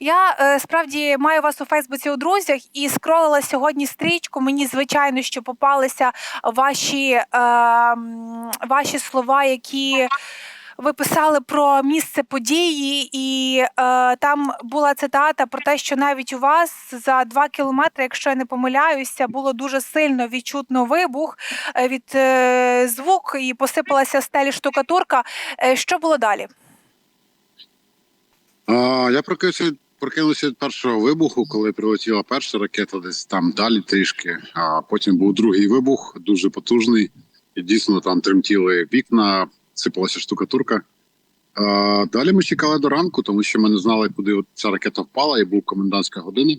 Я е, справді маю вас у Фейсбуці у друзях і скролила сьогодні стрічку. Мені звичайно, що попалися ваші, е, ваші слова, які ви писали про місце події, і е, там була цитата про те, що навіть у вас за два кілометри, якщо я не помиляюся, було дуже сильно відчутно вибух е, від е, звук і посипалася стелі штукатурка. Е, що було далі? А, я прокинувся, прокинувся від першого вибуху, коли прилетіла перша ракета, десь там далі трішки. А потім був другий вибух, дуже потужний. І дійсно там тремтіли вікна, сипалася штукатурка. А, далі ми чекали до ранку, тому що ми не знали, куди ця ракета впала, і був комендантська година.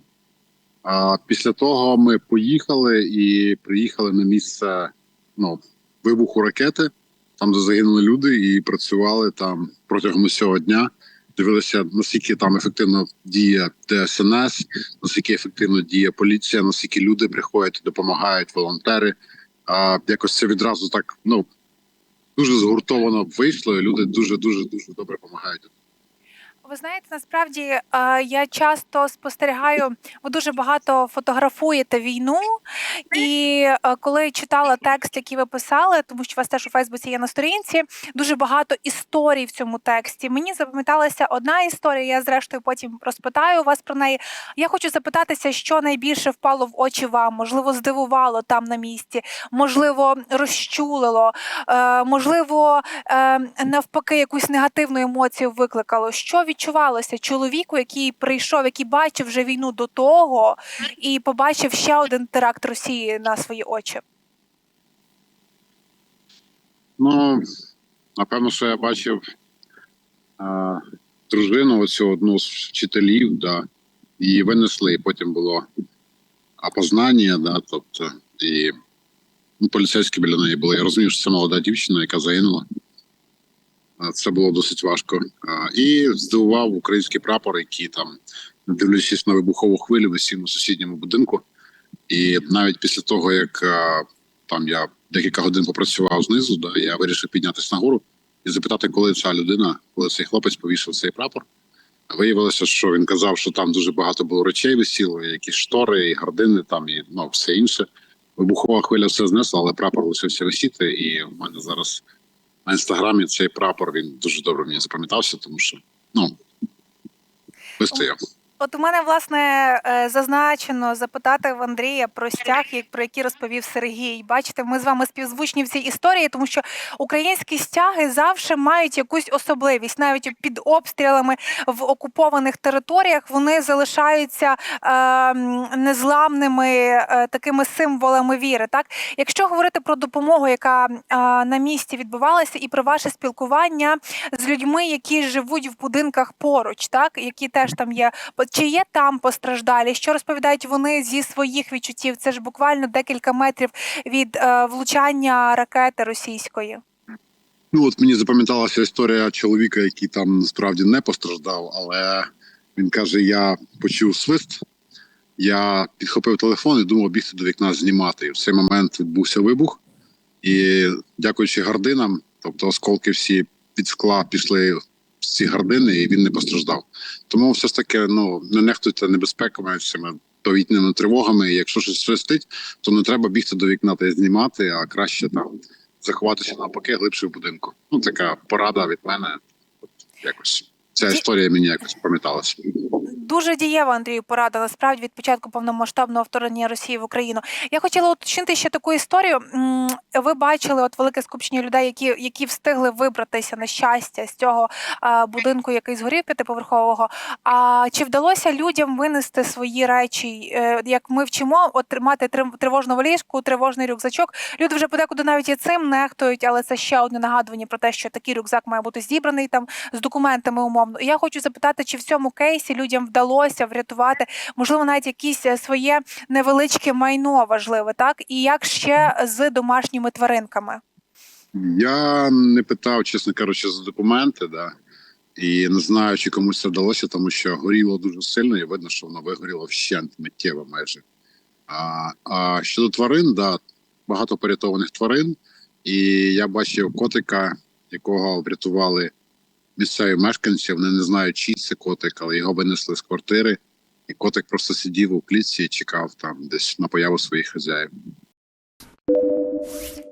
А, після того ми поїхали і приїхали на місце ну, вибуху ракети, там, де загинули люди, і працювали там протягом усього дня дивилися, наскільки там ефективно діє ДСНС, наскільки ефективно діє поліція, наскільки люди приходять, допомагають волонтери. А якось це відразу так ну дуже згуртовано вийшло. і Люди дуже дуже дуже добре допомагають. Ви знаєте, насправді е, я часто спостерігаю, ви дуже багато фотографуєте війну, і е, коли читала текст, який ви писали, тому що у вас теж у Фейсбуці є на сторінці, дуже багато історій в цьому тексті. Мені запам'яталася одна історія. Я зрештою потім розпитаю вас про неї. Я хочу запитатися, що найбільше впало в очі вам, можливо, здивувало там на місці, можливо, розчулило, е, можливо, е, навпаки, якусь негативну емоцію викликало. Що відчувалося чоловіку, який прийшов, який бачив вже війну до того, і побачив ще один теракт Росії на свої очі? Ну напевно, що я бачив а, дружину, оцю одну з вчителів, да, її винесли, і потім було опознання, да, тобто і ну, поліцейські біля неї були. Я розумів, що це молода дівчина, яка загинула. А, Це було досить важко. І здивував український прапор, який там, дивлячись на вибухову хвилю, висів у сусідньому будинку. І навіть після того, як там я декілька годин попрацював знизу, да, я вирішив піднятися нагору і запитати, коли ця людина, коли цей хлопець повішав цей прапор. Виявилося, що він казав, що там дуже багато було речей висіло, якісь штори, і гардини, там і ну все інше. Вибухова хвиля все знесла, але прапор лишився висіти. І в мене зараз на інстаграмі цей прапор він дуже добре мені запам'ятався, тому що ну вистояв. От у мене власне е, зазначено запитати в Андрія про стяг, про який розповів Сергій. Бачите, ми з вами співзвучні в цій історії, тому що українські стяги завжди мають якусь особливість, навіть під обстрілами в окупованих територіях вони залишаються е, незламними е, такими символами віри. Так, якщо говорити про допомогу, яка е, на місці відбувалася, і про ваше спілкування з людьми, які живуть в будинках поруч, так які теж там є. Чи є там постраждалі? Що розповідають вони зі своїх відчуттів? Це ж буквально декілька метрів від е, влучання ракети російської. Ну от мені запам'яталася історія чоловіка, який там насправді не постраждав, але він каже: я почув свист, я підхопив телефон і думав бігти до вікна знімати. І в цей момент відбувся вибух. І дякуючи гардинам, тобто осколки всі під скла пішли ці гардини, і він не постраждав. Тому все ж таки, ну не нехтуйте небезпеками цими повітряними тривогами. І якщо щось свистить, то не треба бігти до вікна та знімати, а краще там заховатися навпаки глибше в будинку. Ну така порада від мене. Якось ця історія мені якось пам'яталася. Дуже дієва Андрію порада насправді від початку повномасштабного вторгнення Росії в Україну. Я хотіла уточнити ще таку історію. Ви бачили от велике скупчення людей, які, які встигли вибратися на щастя з цього будинку, який згорів п'ятиповерхового. А чи вдалося людям винести свої речі? Е, Як ми вчимо, от тримати тривожну валізку, тривожний рюкзачок. Люди вже подекуди навіть і цим нехтують, але це ще одне нагадування про те, що такий рюкзак має бути зібраний там з документами умовно. Я хочу запитати, чи в цьому кейсі людям вдалося врятувати, можливо, навіть якісь е, своє невеличке майно важливе, так? І як ще з домашніми тваринками? Я не питав, чесно кажучи, за документи, да. І не знаю, чи комусь це вдалося, тому що горіло дуже сильно, і видно, що воно вигоріло вщент миттєво майже. А, а щодо тварин, да, багато порятованих тварин. І я бачив котика, якого врятували місцеві мешканці, вони не знають, чий це котик, але його винесли з квартири, і котик просто сидів у клітці і чекав там десь на появу своїх хазяїв. Thank you.